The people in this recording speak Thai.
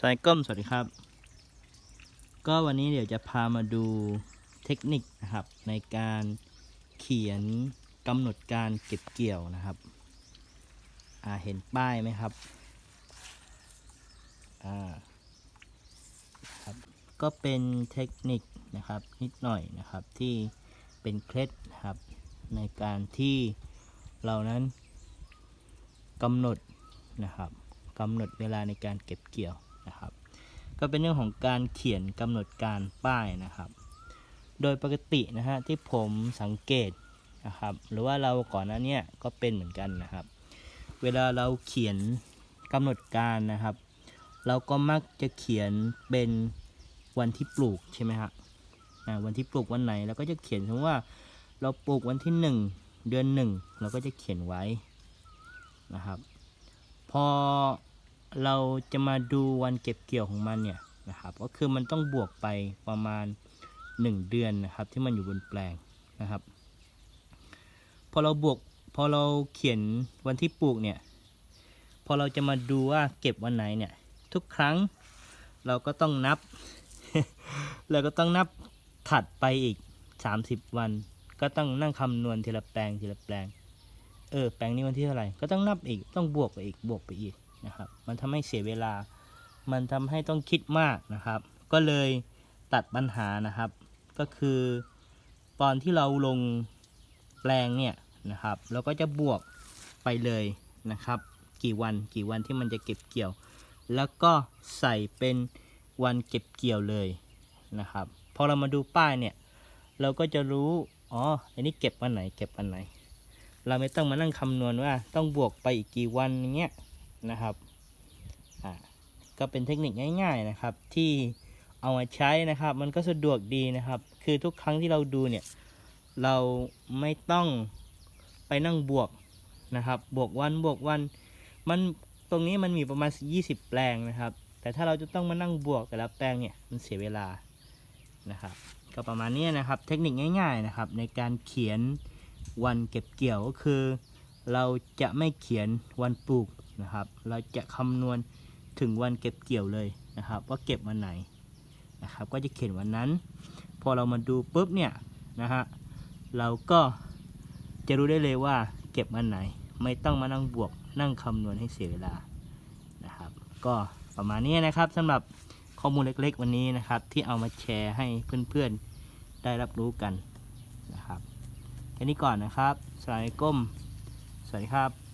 สายก้มสวัสดีครับ ก็วันนี้เดี๋ยวจะพามาดูเทคนิคนะครับ ในการเขียนกำหนดการเก็บเกี่ยวนะครับอ่าเห็นป้ายไหมครับอ่าครับก็เป็นเทคนิคนะครับนิดหน่อยนะครับที่เป็นเคล็ดนะครับในการที่เรานั้นกำหนดนะครับกำหนดเวลาในการเก็บเกี่ยว นะครับ ก็เป็นเรื่องของการเขียนกำหนดการป้ายนะครับ โดยปกตินะฮะที่ผมสังเกตนะครับ หรือว่าเราก่อนหน้าเนี้ก็เป็นเหมือนกันนะครับ เวลาเราเขียนกำหนดการนะครับ เราก็มักจะเขียนเป็นวันที่ปลูกใช่ไหมฮะวันที่ปลูกวันไหนเราก็จะเขียนสมมติว่าเราปลูกวันที่หนึ่งเดือนหนึ่งเราก็จะเขียนไว้นะครับ พอ เราจะมาดูวันเก็บเกี่ยวของมันเนี่ยนะครับ ก็คือมันต้องบวกไปประมาณ 1 เดือนนะครับ ที่มันอยู่บนแปลงนะครับ พอเราบวกพอเราเขียนวันที่ปลูกเนี่ย พอเราจะมาดูว่าเก็บวันไหนเนี่ย ทุกครั้งเราก็ต้องนับ เราก็ต้องนับถัดไปอีก 30 วัน ก็ต้องนั่งคำนวณทีละแปลงทีละแปลง เออแปลงนี้วันที่เท่าไหร่ ก็ต้องนับอีก ต้องบวกไปอีก บวกไปอีก นะครับ มันทำให้เสียเวลา มันทำให้ต้องคิดมากนะครับ ก็เลยตัดปัญหานะครับ ก็คือตอนที่เราลงแปลงเนี่ยนะครับ เราก็จะบวกไปเลยนะครับ กี่วันกี่วันที่มันจะเก็บเกี่ยว แล้วก็ใส่เป็นวันเก็บเกี่ยวเลยนะครับพอเรามาดูป้ายเนี่ย เราก็จะรู้ อ๋อ อันนี้เก็บวันไหน เก็บวันไหน เราไม่ต้องมานั่งคำนวณว่าต้องบวกไปอีกกี่วันอย่างเงี้ย นะครับอ่าก็เป็นเทคนิคง่ายๆนะครับ ที่เอามาใช้นะครับ มันก็สะดวกดีนะครับ คือทุกครั้งที่เราดูเนี่ย เราไม่ต้องไปนั่งบวกนะครับ บวกวันบวกวัน มันตรงนี้มันมีประมาณ 20 แปลงนะครับ แต่ถ้าเราจะต้องมานั่งบวกแต่ละแปลงเนี่ยมันเสียเวลานะครับ ก็ประมาณนี้นะครับ เทคนิคง่าย ๆนะครับ ในการเขียนวันเก็บเกี่ยวก็คือ เราจะไม่เขียนวันปลูก นะครับ เราจะคำนวณถึงวันเก็บเกี่ยวเลยนะครับ ว่าเก็บวันไหนนะครับ ก็จะเขียนวันนั้น พอเรามาดูปุ๊บเนี่ยนะฮะเราก็จะรู้ได้เลยว่าเก็บวันไหน ไม่ต้องมานั่งบวกนั่งคำนวณให้เสียเวลานะครับ ก็ประมาณนี้นะครับสำหรับข้อมูลเล็กๆ วันนี้นะครับ ที่เอามาแชร์ให้เพื่อนๆได้รับรู้กันนะครับแค่นี้ก่อนนะครับสวัสดีก้มสวัสดีครับ